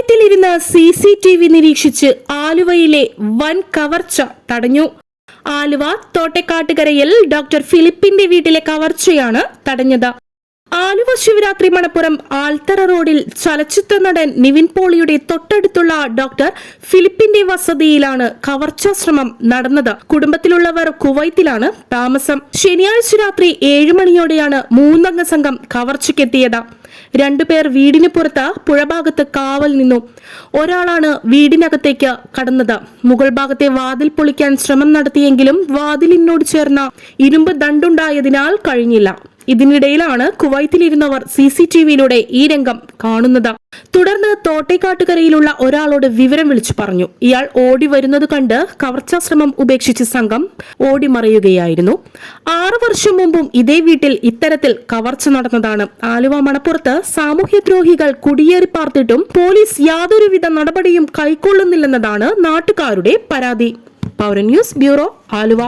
കുവൈറ്റിലിരുന്ന് C C T V നിരീക്ഷിച്ച് ആലുവയിലെ വൻ കവർച്ച തടഞ്ഞു. ആലുവ തോട്ടക്കാട്ടുകരയിൽ ഡോക്ടർ ഫിലിപ്പിന്റെ വീട്ടിലെ കവർച്ചയാണ് തടഞ്ഞത്. ആലുവ ശിവരാത്രി മണപ്പുറം ആൽത്തറ റോഡിൽ ചലച്ചിത്ര നടൻ നിവിൻ പോളിയുടെ തൊട്ടടുത്തുള്ള ഡോക്ടർ ഫിലിപ്പിന്റെ വസതിയിലാണ് കവർച്ചാശ്രമം നടന്നത്. കുടുംബത്തിലുള്ളവർ കുവൈത്തിലാണ് താമസം. ശനിയാഴ്ച രാത്രി ഏഴ് മണിയോടെയാണ് മൂന്നംഗ സംഘം കവർച്ചയ്ക്കെത്തിയത്. രണ്ടുപേർ വീടിന് പുറത്ത് പുഴഭാഗത്ത് കാവൽ നിന്നു. ഒരാളാണ് വീടിനകത്തേക്ക് കടന്നത്. മുകൾ ഭാഗത്തെ വാതിൽ പൊളിക്കാൻ ശ്രമം നടത്തിയെങ്കിലും വാതിലിനോട് ചേർന്ന ഇരുമ്പ് ദണ്ടുണ്ടായതിനാൽ കഴിഞ്ഞില്ല. ഇതിനിടയിലാണ് കുവൈത്തിലിരുന്നവർ സി സി ടി വിയിലൂടെ ഈ രംഗം കാണുന്നത്. തുടർന്ന് തോട്ടേക്കാട്ടുകരയിലുള്ള ഒരാളോട് വിവരം വിളിച്ചു പറഞ്ഞു. ഇയാൾ ഓടി വരുന്നത് കണ്ട് കവർച്ചാ ശ്രമം ഉപേക്ഷിച്ച് സംഘം ഓടിമറിയുകയായിരുന്നു. ആറു വർഷം മുമ്പും ഇതേ വീട്ടിൽ ഇത്തരത്തിൽ കവർച്ച നടന്നതാണ്. ആലുവ മണപ്പുറത്ത് സാമൂഹ്യദ്രോഹികൾ കുടിയേറി പാർത്തിട്ടും പോലീസ് യാതൊരുവിധ നടപടിയും കൈക്കൊള്ളുന്നില്ലെന്നതാണ് നാട്ടുകാരുടെ പരാതി. Pauran news bureau Aluva.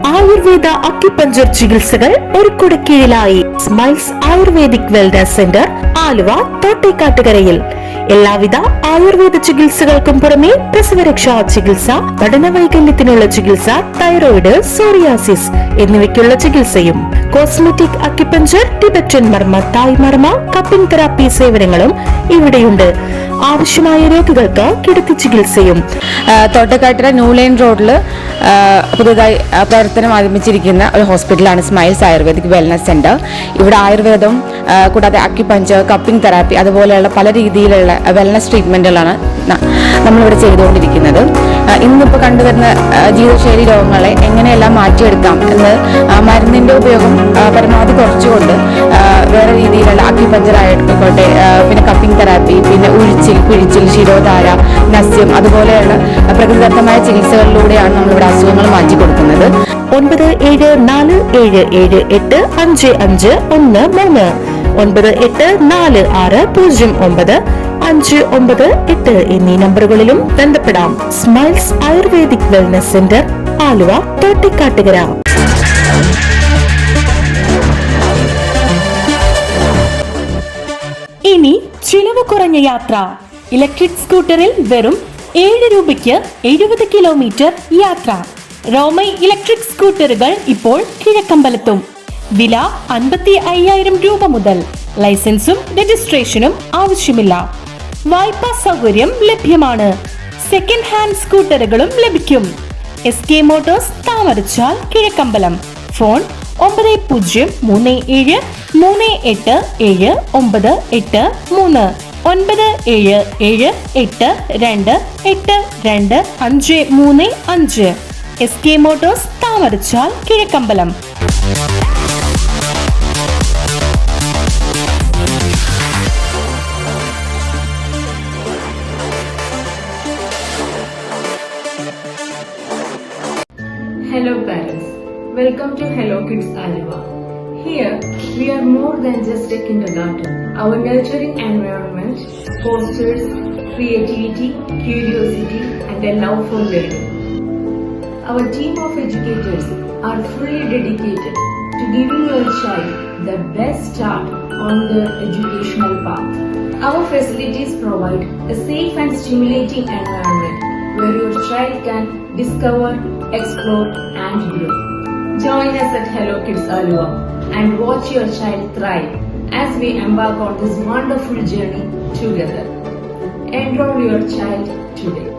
Ayurveda acupuncture ചികിത്സകൾ ഒരു കുടക്കീഴിലായി Smiles Ayurvedic Wellness Centre Aluva തോട്ടേക്കാട്ടുകരയിൽ. എല്ലാവിധ ആയുർവേദ ചികിത്സകൾക്കും പുറമെ പ്രസവരക്ഷാ ചികിത്സ പഠനവൈകല്യത്തിനുള്ള ചികിത്സ തൈറോയിഡ് സോറിയാസിസ് എന്നിവയ്ക്കുള്ള ചികിത്സയും. കോസ്മെറ്റിക് അക്യുപഞ്ചർ ടിബറ്റൻ മർമ്മ തായ് മർമ്മ കപ്പിംഗ് തെറാപ്പി സേവനങ്ങളും ഇവിടെയുണ്ട്. ആവശ്യമായ രോഗികൾക്ക് കിടത്തി ചികിത്സയും. തോട്ടക്കാട്ടിര ന്യൂലൈൻ ന്യൂ ലൈൻ റോഡിൽ പുതുതായി പ്രവർത്തനം ആരംഭിച്ചിരിക്കുന്ന ഒരു ഹോസ്പിറ്റലാണ് സ്മൈൽസ് ആയുർവേദിക് വെൽനസ് സെന്റർ. ഇവിടെ ആയുർവേദം കൂടാതെ അക്യുപഞ്ചർ കപ്പിംഗ് തെറാപ്പി അതുപോലെയുള്ള പല രീതിയിലുള്ള വെൽനസ് ട്രീറ്റ്മെന്റുകളാണ് ന- നമ്മളിവിടെ ചെയ്തുകൊണ്ടിരിക്കുന്നത്. ഇന്നിപ്പോൾ കണ്ടുവരുന്ന ജീവിതശൈലി രോഗങ്ങളെ എങ്ങനെയെല്ലാം മാറ്റിയെടുക്കാം എന്ന് മരുന്നിന്റെ ഉപയോഗം പരമാവധി കുറച്ചുകൊണ്ട് വേറെ രീതിയിലുള്ള അക്യുപഞ്ചർ ആയിക്കോട്ടെ പിന്നെ കപ്പിംഗ് തെറാപ്പി പിന്നെ ഉഴിച്ചിൽ പിഴിച്ചിൽ ശിരോധാര നസ്യം അതുപോലെയുള്ള പ്രകൃതിദത്തമായ ചികിത്സകളിലൂടെയാണ് നമ്മളിവിടെ അസുഖങ്ങൾ മാറ്റി കൊടുക്കുന്നത് ഒൻപത് ഏഴ് നാല് ഏഴ് ഏഴ് എട്ട് അഞ്ച് അഞ്ച് ഒന്ന് മൂന്ന്. ഒൻപത് എട്ട് നാല് ആറ് പൂജ്യം ഒമ്പത്. അഞ്ച് ഒമ്പത് എട്ട് എന്നീ നമ്പറുകളിലും ബന്ധപ്പെടാം. Smiles Ayurvedic Wellness Centre Aluva Thottikkattukara. ഇനി ചിലവ് കുറഞ്ഞ യാത്ര. ഇലക്ട്രിക് സ്കൂട്ടറിൽ വെറും ഏഴ് രൂപയ്ക്ക് എഴുപത് കിലോമീറ്റർ യാത്ര. റോമൈ ഇലക്ട്രിക് സ്കൂട്ടറുകൾ ഇപ്പോൾ കിഴക്കമ്പലത്തും. വില അൻപത്തി അയ്യായിരം രൂപ മുതൽ. ലൈസൻസും രജിസ്ട്രേഷനും ആവശ്യമില്ല. വായ്പാ സൗകര്യം ലഭ്യമാണ്. സെക്കൻഡ് ഹാൻഡ് സ്കൂട്ടറുകളും ലഭിക്കും. S K Motors Thamarachal Kizhakkambalam. Phone ഒമ്പത് പൂജ്യം മൂന്ന് ഏഴ് മൂന്ന് എട്ട് ഏഴ് ഒമ്പത് എട്ട് മൂന്ന്. ഒൻപത് ഏഴ് ഏഴ് എട്ട് രണ്ട് എട്ട് രണ്ട് അഞ്ച് മൂന്ന് അഞ്ച്. S K Motors Thamarachal Kizhakkambalam. Hello parents, welcome to Hello Kids Alva. Here, we are more than just a kindergarten. Our nurturing environment fosters creativity, curiosity, and a love for learning. Our team of educators are fully dedicated to giving your child the best start on their educational path. Our facilities provide a safe and stimulating environment where your child can discover, explore, and grow. Join us at Hello Kids Alua and watch your child thrive as we embark on this wonderful journey together. Enroll your child today.